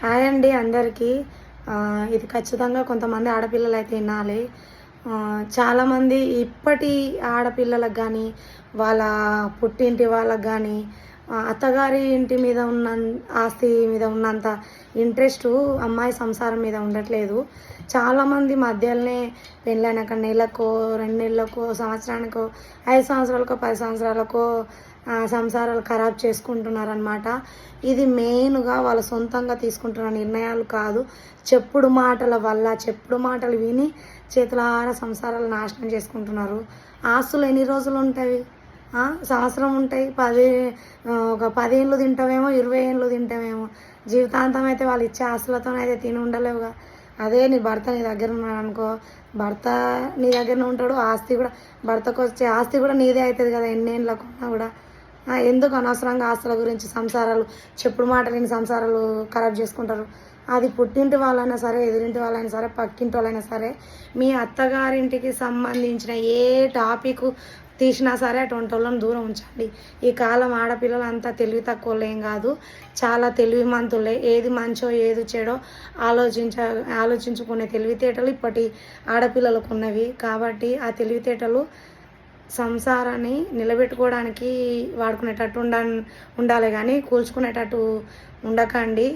Hi అండి అందరికీ. ఇది ఖచ్చితంగా కొంతమంది ఆడపిల్లలు అయితే వినాలి చాలామంది ఇప్పటి ఆడపిల్లలకు కానీ వాళ్ళ పుట్టింటి వాళ్ళకి కానీ అత్తగారి ఇంటి మీద ఉన్న ఆస్తి మీద ఉన్నంత ఇంట్రెస్ట్ అమ్మాయి సంసారం మీద ఉండట్లేదు. చాలామంది మధ్యలోనే పెళ్ళైనాక నెలకో రెండు నెలలకో సంవత్సరానికో ఐదు సంవత్సరాలకో పది సంవత్సరాలకో సంసారాలు ఖరాబ్ చేసుకుంటున్నారనమాట ఇది మెయిన్గా వాళ్ళ సొంతంగా తీసుకుంటున్న నిర్ణయాలు కాదు. చెప్పుడు మాటల వల్ల చెప్పుడు మాటలు విని చేతులారా సంసారాలు నాశనం చేసుకుంటున్నారు. ఆస్తులు ఎన్ని రోజులు ఉంటాయి? సంవత్సరం ఉంటాయి. పది ఒక పది ఏళ్ళు తింటామేమో ఇరవై ఏళ్ళు తింటామేమో. జీవితాంతం అయితే వాళ్ళు ఇచ్చే ఆస్తులతో అయితే తిని ఉండలేవుగా. అదే నీ భర్త నీ దగ్గర ఉన్నాడు అనుకో భర్త నీ దగ్గరనే ఉంటాడు ఆస్తి కూడా భర్తకు వచ్చే ఆస్తి కూడా నీదే అవుతుంది కదా ఎన్నేళ్ళకు ఉన్నా కూడా. ఎందుకు అనవసరంగా ఆస్తుల గురించి సంసారాలు చెప్పుడు మాట లేని సంసారాలు ఖరాబ్ చేసుకుంటారు? అది పుట్టింటి వాళ్ళైనా సరే ఎదురింటి వాళ్ళైనా సరే పక్కింటి వాళ్ళైనా సరే మీ అత్తగారింటికి సంబంధించిన ఏ టాపిక్ తీసినా సరే అటువంటి వాళ్ళని దూరం ఉంచండి. ఈ కాలం ఆడపిల్లలు అంతా తెలివి తక్కువలు ఏం కాదు. చాలా తెలివి మంతులే. ఏది మంచో ఏది చెడో ఆలోచించ ఆలోచించుకునే తెలివితేటలు ఇప్పటి ఆడపిల్లలకు ఉన్నవి. కాబట్టి ఆ తెలివితేటలు సంసారాన్ని నిలబెట్టుకోవడానికి వాడుకునేటట్టు ఉండ ఉండాలి కానీ కూల్చుకునేటట్టు ఉండకండి.